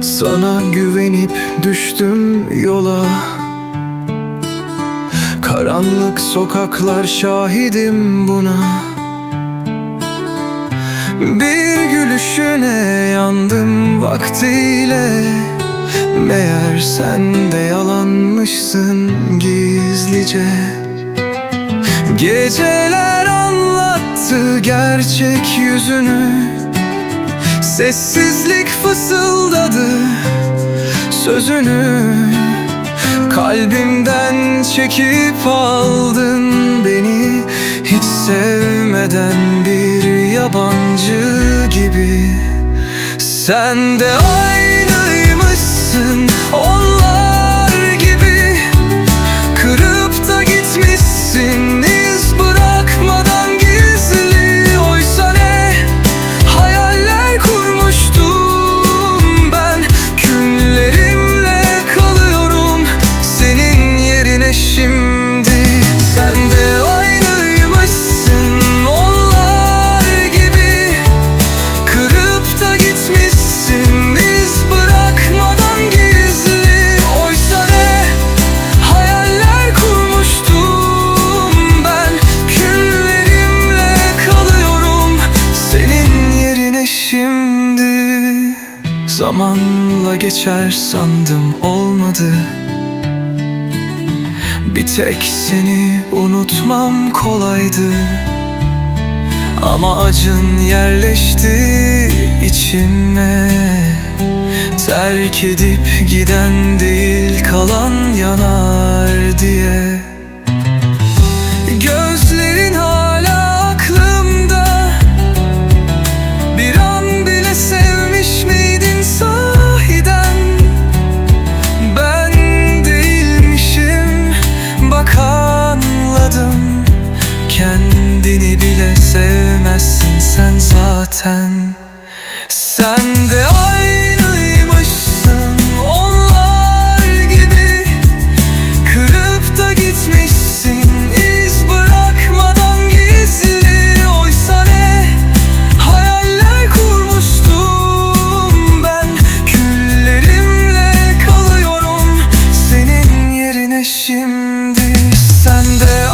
Sana güvenip düştüm yola. Karanlık sokaklar şahidim buna. Bir gülüşüne yandım vaktiyle. Meğer sen de yalanmışsın gizlice. Geceler anlattı gerçek yüzünü Sessizlik fısıldadı sözünü. Kalbimden çekip aldın beni. Hiç sevmeden bir yabancı gibi. Sen de aynıymışsın Zamanla geçer sandım olmadı. Bir tek seni unutmam kolaydı. Ama acın yerleşti içime. Terk edip giden değil kalan yanar diye zaten. Sen de aynıymışsın onlar gibi. Kırıp da gitmişsin iz bırakmadan gizli. Oysa ne hayaller kurmuştum ben. Küllerimle kalıyorum senin yerine şimdi. Sen de